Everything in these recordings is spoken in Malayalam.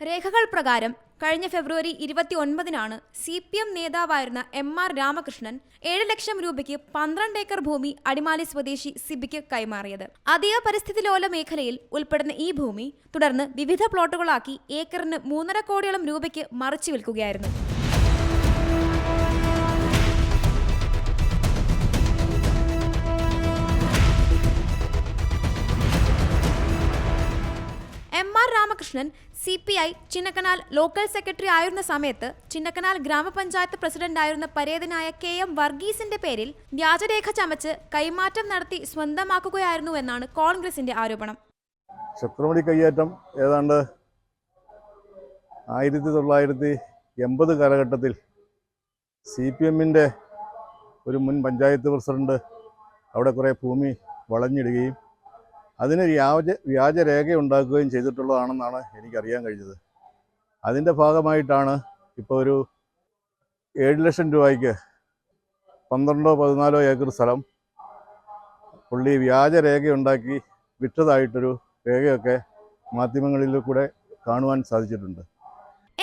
രേഖകൾ പ്രകാരം കഴിഞ്ഞ ഫെബ്രുവരി ഇരുപത്തി ഒൻപതിനാണ് സി പി എം നേതാവായിരുന്ന എം ആർ രാമകൃഷ്ണൻ ഏഴ് ലക്ഷം രൂപയ്ക്ക് പന്ത്രണ്ട് ഏക്കർ ഭൂമി അടിമാലി സ്വദേശി സിബിക്ക് കൈമാറിയത്. അതീവ പരിസ്ഥിതിലോല മേഖലയിൽ ഉൾപ്പെടുന്ന ഈ ഭൂമി തുടർന്ന് വിവിധ പ്ലോട്ടുകളാക്കി ഏക്കറിന് മൂന്നര കോടിയോളം രൂപയ്ക്ക് മറിച്ചു വിൽക്കുകയായിരുന്നു. M R Ramakrishnan C P I Chinnakanal local secretary ആയിരുന്ന സമയത്ത് ചിന്നക്കനാൽ ഗ്രാമപഞ്ചായത്ത് പ്രസിഡന്റായിരുന്ന പരേതനായ കെ എം വർഗീസിന്റെ പേരിൽ വ്യാജരേഖ ചമച്ച് കൈമാറ്റം നടത്തി സ്വന്തമാക്കുകയായിരുന്നു എന്നാണ് കോൺഗ്രസിന്റെ ആരോപണം. ശത്രുമണി കയ്യേറ്റം ഏതാണ്ട് ആയിരത്തി തൊള്ളായിരത്തി എൺപത് കാലഘട്ടത്തിൽ സി പി എമ്മിന്റെ ഒരു മുൻ പഞ്ചായത്ത് പ്രസിഡന്റ് അവിടെ കുറേ ഭൂമി വളഞ്ഞിടുകയും അതിന് വ്യാജ വ്യാജരേഖ ഉണ്ടാക്കുകയും ചെയ്തിട്ടുള്ളതാണെന്നാണ് എനിക്കറിയാൻ കഴിഞ്ഞത്. അതിന്റെ ഭാഗമായിട്ടാണ് ഇപ്പോൾ ഒരു ഏഴ് ലക്ഷം രൂപയ്ക്ക് പന്ത്രണ്ടോ പതിനാലോ ഏക്കർ സ്ഥലം പുള്ളി വ്യാജരേഖ ഉണ്ടാക്കി വിറ്റതായിട്ടൊരു രേഖയൊക്കെ മാധ്യമങ്ങളിൽ കൂടെ കാണുവാൻ സാധിച്ചിട്ടുണ്ട്.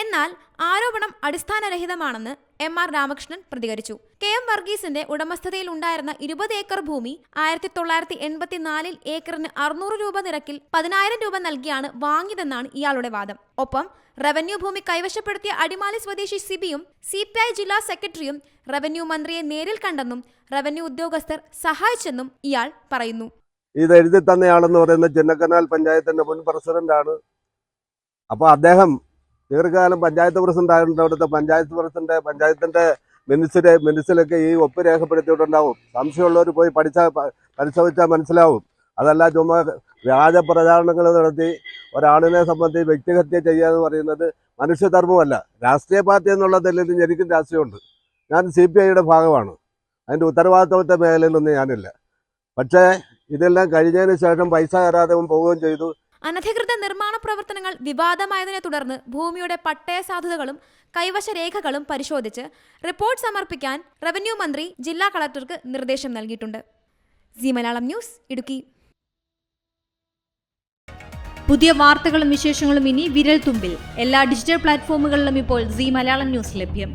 എന്നാൽ ആരോപണം അടിസ്ഥാനരഹിതമാണെന്ന് എം ആർ രാമകൃഷ്ണൻ പ്രതികരിച്ചു. കെ എം വർഗീസിന്റെ ഉടമസ്ഥതയിൽ ഉണ്ടായിരുന്ന ഇരുപത് ഏക്കർ ഭൂമി ആയിരത്തി തൊള്ളായിരത്തി എൺപത്തിനാലിൽ ഏക്കറിന് അറുന്നൂറ് രൂപ നിരക്കിൽ പതിനായിരം രൂപ നൽകിയാണ് വാങ്ങിയതെന്നാണ് ഇയാളുടെ വാദം. ഒപ്പം റവന്യൂ ഭൂമി കൈവശപ്പെടുത്തിയ അടിമാലി സ്വദേശി സിബിയും സി പി ഐ ജില്ലാ സെക്രട്ടറിയും റവന്യൂ മന്ത്രിയെ നേരിൽ കണ്ടെന്നും റവന്യൂ ഉദ്യോഗസ്ഥർ സഹായിച്ചെന്നും ഇയാൾ പറയുന്നു. ഇത് എഴുതി തന്നയാളെന്ന് പറയുന്ന ചിന്നക്കനാൽ പഞ്ചായത്തിന്റെ മുൻ പ്രസിഡന്റാണ്. അപ്പോൾ അദ്ദേഹം ദീർഘകാലം പഞ്ചായത്ത് പ്രസിഡന്റ് ആയതുകൊണ്ട് അവിടുത്തെ പഞ്ചായത്ത് പ്രസിഡന്റ് പഞ്ചായത്തിന്റെ മിനിസിലെ മിനിസിലൊക്കെ ഈ ഒപ്പ് രേഖപ്പെടുത്തിയിട്ടുണ്ടാവും. സംശയമുള്ളവർ പോയി പഠിച്ചാൽ പരിശോധിച്ചാൽ മനസ്സിലാവും. അതല്ല ചുമ്മാ വ്യാജ പ്രചാരണങ്ങൾ നടത്തി ഒരാളിനെ സംബന്ധിച്ച് വ്യക്തിഹത്യ ചെയ്യുക എന്ന് പറയുന്നത് മനുഷ്യധർമ്മമല്ല. രാഷ്ട്രീയ പാർട്ടി എന്നുള്ള നിലയിൽ എനിക്കും രാഷ്ട്രീയമുണ്ട്. ഞാൻ സി പി ഐയുടെ ഭാഗമാണ്. അതിന്റെ ഉത്തരവാദിത്വത്തെ മേഖലയിലൊന്നും ഞാനില്ല. പക്ഷേ ഇതെല്ലാം കഴിഞ്ഞതിന് ശേഷം പൈസ തരാതെ പോവുകയും ചെയ്തു. അനധികൃത നിർമ്മാണ പ്രവർത്തനങ്ങൾ വിവാദമായതിനെ തുടർന്ന് ഭൂമിയുടെ പട്ടയ സാധ്യതകളും കൈവശ രേഖകളും പരിശോധിച്ച് റിപ്പോർട്ട് സമർപ്പിക്കാൻ റവന്യൂ മന്ത്രി ജില്ലാ കളക്ടർക്ക് നിർദ്ദേശം നൽകിയിട്ടുണ്ട്. C Malayalam news Idukki. പുതിയ വാർത്തകളും വിശേഷങ്ങളും ഇനി വിരൽ തുമ്പിൽ എല്ലാ ഡിജിറ്റൽ പ്ലാറ്റ്ഫോമുകളിലും ഇപ്പോൾ സി മലയാളം ന്യൂസ് ലഭ്യം.